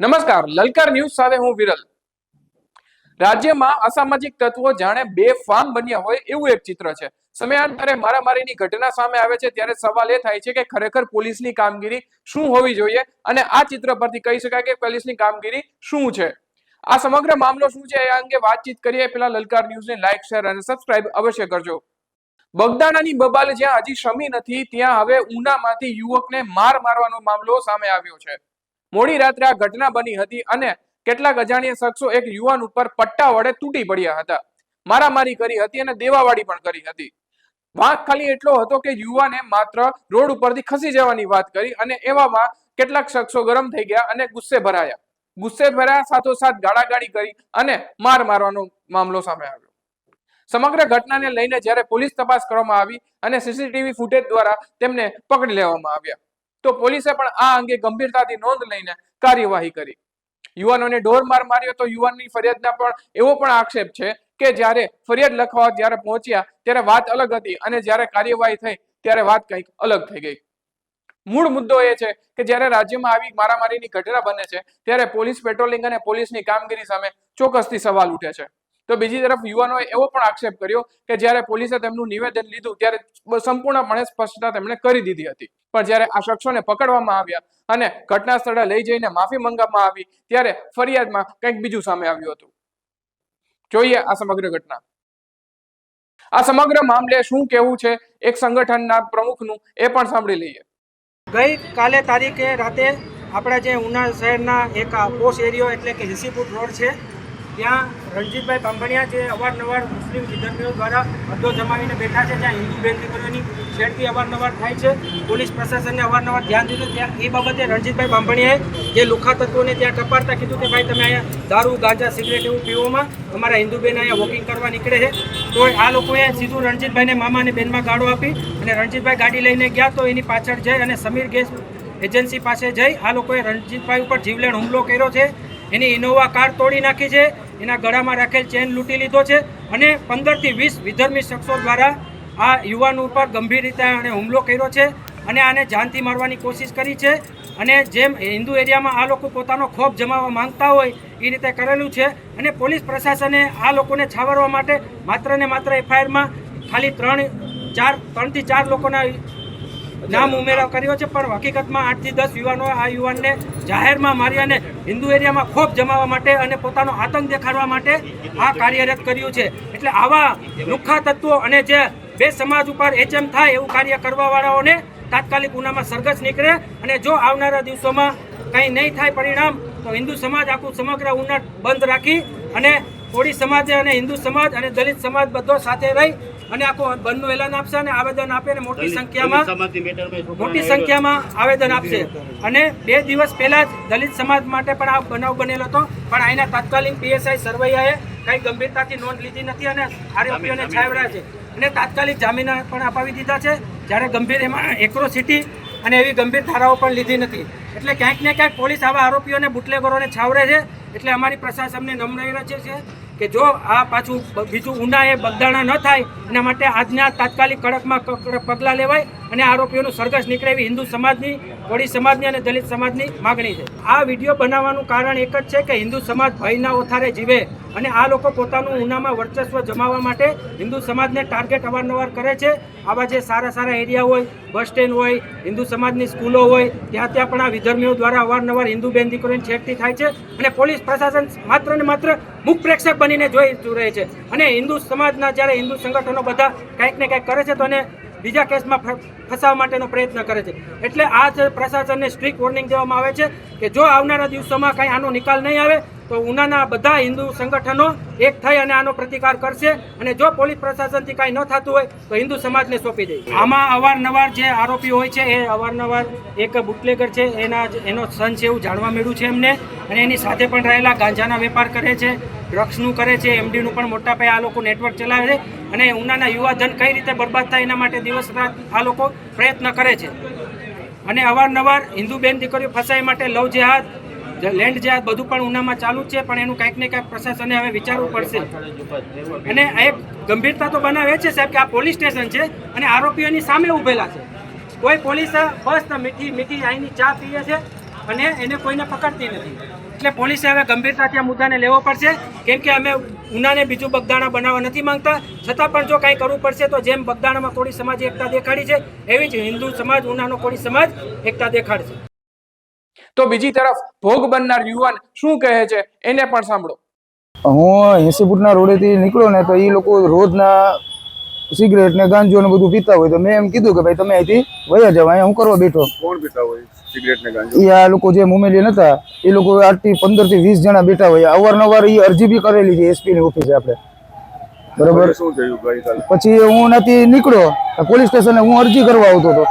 નમસ્કાર, લલકાર ન્યૂઝ સાથે હું વિરલ. રાજ્યમાં અસામાજિક તત્વો જાણે બે ફાર્મ બન્યા હોય એવું એક ચિત્ર છે. સમયાંતરે મારામારીની ઘટના સામે આવે છે ત્યારે સવાલ એ થાય છે કે ખરેખર પોલીસની કામગીરી શું હોવી જોઈએ અને આ ચિત્ર પરથી કહી શકાય કે પોલીસની કામગીરી શું છે? આ સમગ્ર મામલો શું છે એ અંગે વાતચીત કરીએ. પેલા લલકાર ન્યૂઝને લાઇક શેર અને સબસ્ક્રાઇબ અવશ્ય કરજો. બગદાણાની બબાલ જ્યાં હજી શમી નથી, ત્યાં હવે ઉનામાંથી યુવકને માર મારવાનો મામલો સામે આવ્યો છે. મોડી રાત્રે આ ઘટના બની હતી અને કેટલાક અજાણ્યા શખ્સો એક યુવાન ઉપર પટ્ટા વડે તૂટી પડ્યા હતા. મારામારી કરી હતી અને દેવાવાળી પણ કરી હતી. વાંક ખાલી એટલો હતો કે યુવાને માત્ર રોડ ઉપરથી ખસી જવાની વાત કરી અને એવામાં કેટલાક શખ્સો ગરમ થઈ ગયા અને ગુસ્સે ભરાયા. ગુસ્સે ભરાયા, સાથોસાથ ગાળાગાળી કરી અને માર મારવાનો મામલો સામે આવ્યો. સમગ્ર ઘટનાને લઈને જ્યારે પોલીસ તપાસ કરવામાં આવી અને સીસીટીવી ફૂટેજ દ્વારા તેમને પકડી લેવામાં આવ્યા. તો પોલીસે પણ આ અંગે ગંભીરતાથી નોંધ લઈને કાર્યવાહી કરી. યુવાનોને ઢોર માર માર્યો તો યુવાનની ફરિયાદના પણ એવો પણ આક્ષેપ છે કે જ્યારે ફરિયાદ લખવા જ્યારે પહોંચ્યા ત્યારે વાત અલગ હતી અને જ્યારે કાર્યવાહી થઈ ત્યારે વાત કંઈક અલગ થઈ ગઈ. મૂળ મુદ્દો એ છે કે જ્યારે રાજ્યમાં આવી મારામારીની ઘટના બને છે ત્યારે પોલીસ પેટ્રોલિંગ અને પોલીસની કામગીરી સામે ચોક્કસથી સવાલ ઉઠે છે. તો બીજી તરફ યુવાનોએ એવો પણ આક્ષેપ કર્યો કે જ્યારે પોલીસે તેમનું નિવેદન લીધું, ત્યારે સંપૂર્ણપણે સ્પષ્ટતા તેમણે કરી દીધી હતી. પણ જ્યારે આ શખ્સોને પકડવામાં આવ્યા અને ઘટના સ્થળે લઈ જઈને માફી માંગવામાં આવી, ત્યારે ફરિયાદમાં કંઈક બીજું સામે આવ્યું હતું. જોઈએ આ સમગ્ર ઘટના. આ સમગ્ર મામલે શું કેવું છે એક સંગઠનના પ્રમુખનું એ પણ સાંભળી લઈએ. ગઈ કાલે તારીખે રાતે આપણા જે ઉના શહેરના એક પોસ્ટ એરિયો એટલે કે હિસીપુર રોડ છે ત્યાં રણજીતભાઈ બાંભણિયા જે અવારનવાર મુસ્લિમ વિધર્મીઓ દ્વારા અડધો જમાવીને બેઠા છે ત્યાં હિન્દુ બેન દીકરીઓની છેડતી અવારનવાર થાય છે. પોલીસ પ્રશાસનને અવારનવાર ધ્યાન દીધું ત્યાં એ બાબતે રણજીતભાઈ બાંભણિયાએ જે લુખા તત્વોને ત્યાં ટપાડતા કીધું કે, ભાઈ, તમે અહીંયા દારૂ, ગાંજા, સિગરેટ એવું પીવામાં અમારા હિન્દુ બેન અહીંયા વોકિંગ કરવા નીકળે છે. તો આ લોકોએ સીધું રણજીતભાઈને મામા અને બેનમાં ગાળો આપી અને રણજીતભાઈ ગાડી લઈને ગયા તો એની પાછળ જઈ અને સમીર ગેસ એજન્સી પાસે જઈ આ લોકોએ રણજીતભાઈ ઉપર જીવલેણ હુમલો કર્યો છે. એની ઇનોવા કાર તોડી નાખી છે. એના ગળામાં રાખેલ ચેન લૂંટી લીધો છે અને પંદરથી વીસ વિધર્મી શખ્સો દ્વારા આ યુવાન ઉપર ગંભીર રીતે આણે હુમલો કર્યો છે અને આને જાનથી મારવાની કોશિશ કરી છે. અને જેમ હિન્દુ એરિયામાં આ લોકો પોતાનો ખોફ જમાવવા માંગતા હોય એ રીતે કરેલું છે અને પોલીસ પ્રશાસને આ લોકોને છાવરવા માટે માત્ર ને માત્ર એફઆઈઆરમાં ખાલી ત્રણ ચાર, ત્રણથી ચાર લોકોના નામ ઉમેરો કર્યો છે, પણ હકીકતમાં આઠથી દસ યુવાનો આ યુવાનને જાહેરમાં મારી અને હિન્દુ એરિયામાં ખોફ જમાવવા માટે અને પોતાનો આતંક દેખાડવા માટે આ કાર્યરત કર્યું છે. એટલે આવા લુખ્ખા તત્વો અને જે બે સમાજ ઉપર એચએમ થાય એવું કાર્ય કરવાવાળાઓને તાત્કાલિક ગુનામાં સરઘસ નીકળે અને જો આવનારા દિવસોમાં કંઈ નહીં થાય પરિણામ, તો હિન્દુ સમાજ આખું સમગ્ર ઉનાટ બંધ રાખી અને કોળી સમાજ અને હિન્દુ સમાજ અને દલિત સમાજ બધો સાથે રહી અને આખો બંધનું એલાન આપશે અને આવેદન આપે અને મોટી સંખ્યામાં મોટી સંખ્યામાં આવેદન આપશે. અને બે દિવસ પહેલા જ દલિત સમાજ માટે પણ આ બનાવ બનેલો હતો. પણ અહીંના તાત્કાલિક પીએસઆઈ સરવૈયાએ કઈ ગંભીરતાથી નોંધ લીધી નથી અને આરોપીઓને છાવર્યા છે. અને તાત્કાલિક જામીન પણ અપાવી દીધા છે. જ્યારે ગંભીર એમાં એક્રોસિટી અને એવી ગંભીર ધારાઓ પણ લીધી નથી. એટલે ક્યાંક ને ક્યાંક પોલીસ આવા આરોપીઓને બુટલેગરોને છાવરે છે. એટલે અમારી પ્રશાસનને નમ્ર રચે છે. કે જો આ પાછું બીજું ઊંડા એ બગદાણા ન થાય, એના માટે આજના તાત્કાલિક કડકમાં કડક પગલાં લેવાય. અને આરોપીઓનું સરઘસ નીકળે એવી હિન્દુ સમાજની કોળી સમાજની અને દલિત સમાજની માગણી છે. આ વીડિયો બનાવવાનું કારણ એક જ છે કે હિન્દુ સમાજ ભયના ઓથારે જીવે અને આ લોકો પોતાનું ઉનામાં વર્ચસ્વ જમાવવા માટે હિન્દુ સમાજને ટાર્ગેટ અવારનવાર કરે છે. આવા જે સારા સારા એરિયા હોય, બસ સ્ટેન્ડ હોય, હિન્દુ સમાજની સ્કૂલો હોય, ત્યાં ત્યાં પણ આ વિધર્મીઓ દ્વારા અવારનવાર હિન્દુ બેન દીકરીઓની છેડતી થાય છે અને પોલીસ પ્રશાસન માત્ર ને માત્ર મુખ પ્રેક્ષક બનીને જોઈ રહે છે. અને હિન્દુ સમાજના જ્યારે હિન્દુ સંગઠનો બધા કંઈક ને કંઈક કરે છે તો એને બીજા કેસમાં ફસાવવા માટેનો પ્રયત્ન કરે છે. એટલે આ પ્રશાસનને સ્ટ્રિક્ટ વોર્નિંગ દેવામાં આવે છે કે જો આવનારા દિવસોમાં કંઈ આનો નિકાલ નહીં આવે, તો ઉનાના બધા હિન્દુ સંગઠનો એક થઈ અને આનો પ્રતિકાર કરશે અને જો પોલીસ પ્રશાસનથી કાંઈ ન થતું હોય, તો હિન્દુ સમાજને સોંપી દે. આમાં અવારનવાર જે આરોપી હોય છે, એ અવારનવાર એક બુટલેગર છે, એના એનો સન છે એવું જાણવા મળ્યું છે એમને. અને એની સાથે પણ રહેલા ગાંજાના વેપાર કરે છે, ડ્રગ્સનું કરે છે, એમડીનું પણ મોટા પાયે આ લોકો નેટવર્ક ચલાવે છે. અને ઉનાના યુવાધન કઈ રીતે બરબાદ થાય એના માટે દિવસ રાત આ લોકો પ્રયત્ન કરે છે. અને અવારનવાર હિન્દુ બેન દીકરીઓ ફસાઈ માટે લવ જેહાદ લેન્ડ જેહાદ બધું પણ ઉનામાં ચાલુ છે, પણ એનું કંઈક ને કંઈક પ્રશાસને હવે વિચારવું પડશે. અને એક ગંભીરતા તો બનાવે છે સાહેબ કે આ પોલીસ સ્ટેશન છે અને આરોપીઓની સામે ઊભેલા છે. કોઈ પોલીસ બસ મીઠી મીઠી અહીંની ચા પીએ છે અને એને કોઈને પકડતી નથી. એટલે પોલીસે હવે ગંભીરતાથી આ મુદ્દાને લેવો પડશે. કેમ કે અમે ઉનાને બીજું બગદાણા બનાવવા નથી માંગતા. છતાં પણ જો કાંઈ કરવું પડશે તો જેમ બગદાણામાં કોળી સમાજે એકતા દેખાડી છે એવી જ હિન્દુ સમાજ ઉનાનો કોળી સમાજ એકતા દેખાડશે. તો બીજી તરફ ભોગ બનનાર યુવાન શું કહે છે? એને પણ સાંભળો. હું એસી ફૂટના રોડેથી નીકળ્યો ને તો એ લોકો રોજના સિગરેટ ને ગાંજો ને બધું પીતા હોય તો મેં એમ કીધું કે ભાઈ તમે અહીંથી વયા જાવ અહીંયા હું કરવા બેઠો. કોણ પીતા હોય સિગરેટ ને ગાંજો? એ આ લોકો જે મુમેલી નતા એ લોકો આજથી પંદરથી વીસ જણા બેઠા હોય. અવારનવાર એ અરજી બી કરેલી છે એસપી ની ઓફિસે આપણે. બરોબર? પછી હું નથી નીકળ્યો. પોલીસ સ્ટેશને હું અરજી કરવા આવતો હતો.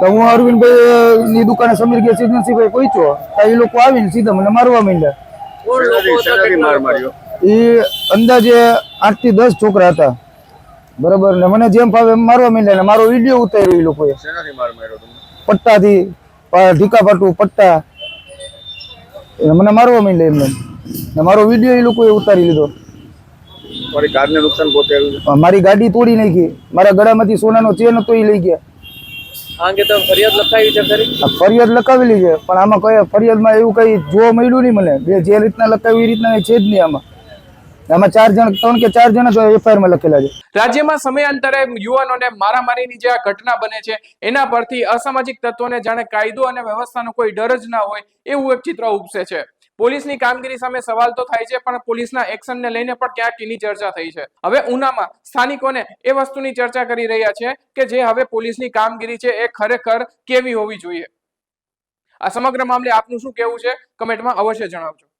તો હું અરવિંદભાઈ ની દુકાને સમીર ગેસ એજન્સીભાઈ પહોંચ્યો. તો એ લોકો આવીને સીધા મને મારવા માંડ્યા. એ અંદાજે આઠથી દસ છોકરા હતા. બરાબર ને મને જેમ ફાવે એમ મારવા માંડ્યા ને મારો વીડિયો ઉતાર્યો એ લોકોએ. શેનાથી માર માર્યો તમને? પટ્ટાથી ઢીકા પાટું પટ્ટા. એટલે મને મારવા માંડ્યા એમને. ને મારો વીડિયો એ લોકોએ ઉતારી લીધો. મારી ગાડીને નુકસાન પોતે મારી ગાડી તોડી નાખી. મારા ગળામાંથી સોનાનો ચેન હતો એ લઈ ગયા. આ અંગે ફરિયાદ લખાવી છે ખરી? ફરિયાદ લખાવેલી છે પણ આમાં કઈ ફરિયાદમાં એવું કઈ જોવા મળ્યું નહીં મને. જે જે રીતના લખાવી એ રીતના છે જ નહીં આમાં. આમાં ચાર જણ રાજ્યમાં સમયાંતરે યુવાનોને મારામારીની જે આ ઘટના બને છે, એના પરથી અસામાજિક તત્વોને જાણે કાયદો અને વ્યવસ્થાનો કોઈ ડર જ ના હોય, એવું એક ચિત્ર ઉપસે છે. પોલીસની કામગીરી સામે સવાલ તો થાય છે, પણ પોલીસના એક્શનને લઈને પણ ક્યાંક એની ચર્ચા થઈ છે. હવે ઉનામાં સ્થાનિકોને એ વસ્તુની ચર્ચા કરી રહ્યા છે કે જે હવે પોલીસની કામગીરી છે, એ ખરેખર કેવી હોવી જોઈએ? આ સમગ્ર મામલે આપનું શું કહેવું છે? કમેન્ટમાં અવશ્ય જણાવજો.